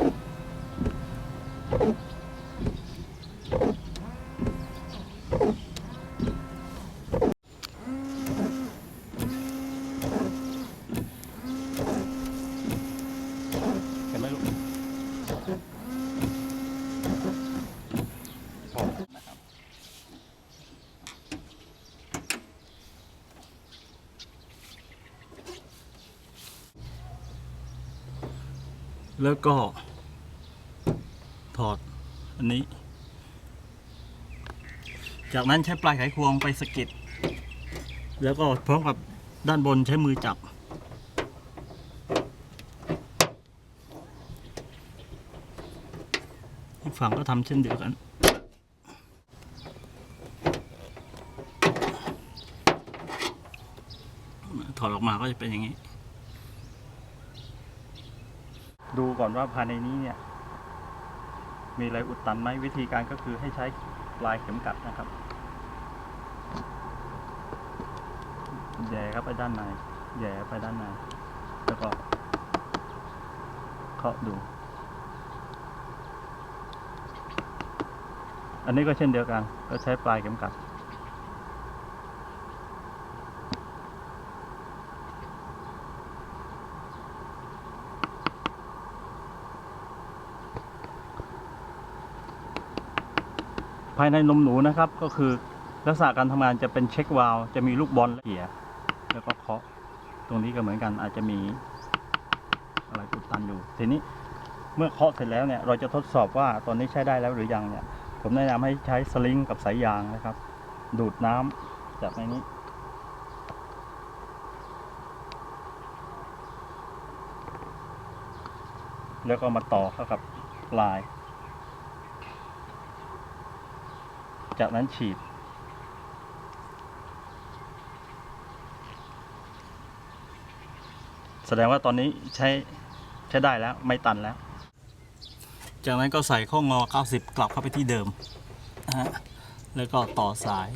Oh. แล้วก็ ถอดอันนี้ จากนั้นใช้ปลายไขควงไปสกิดแล้วก็พร้อมกับด้านบนใช้มือจับ อีกฝั่งก็ทำเช่นเดียวกันถอดออกมาก็จะเป็นอย่างนี้ ดูก่อนว่าภายในนี้เนี่ย มีอะไรอุดตันไหมวิธีการก็คือให้ใช้ปลายเข็มกัดนะครับแย่เข้าไปด้านในแย่ไปด้านในแล้วก็เคาะดู อันนี้ก็เช่นเดียวกัน ก็ใช้ปลายเข็มกัด ภายในนมหนูนะครับ ก็คือลักษณะการทำงานจะเป็นเช็ควาล์วจะมีลูกบอลและเขียแล้วก็เคาะตรงนี้ก็เหมือนกันอาจจะมีอะไรอุดตันอยู่ ทีนี้เมื่อเคาะเสร็จแล้วเนี่ยเราจะทดสอบว่าตอนนี้ใช้ได้แล้วหรือยังเนี่ยผมแนะนำให้ใช้สลิงกับสายยางนะครับ ดูดน้ำจากในนี้ แล้วก็มาต่อเข้ากับปลาย จากนั้นฉีด แสดงว่าตอนนี้ใช้ใช้ได้แล้วไม่ตันแล้ว จากนั้นก็ใส่ข้องอ 90 กลับเข้าไปที่เดิมนะฮะแล้วก็ต่อสาย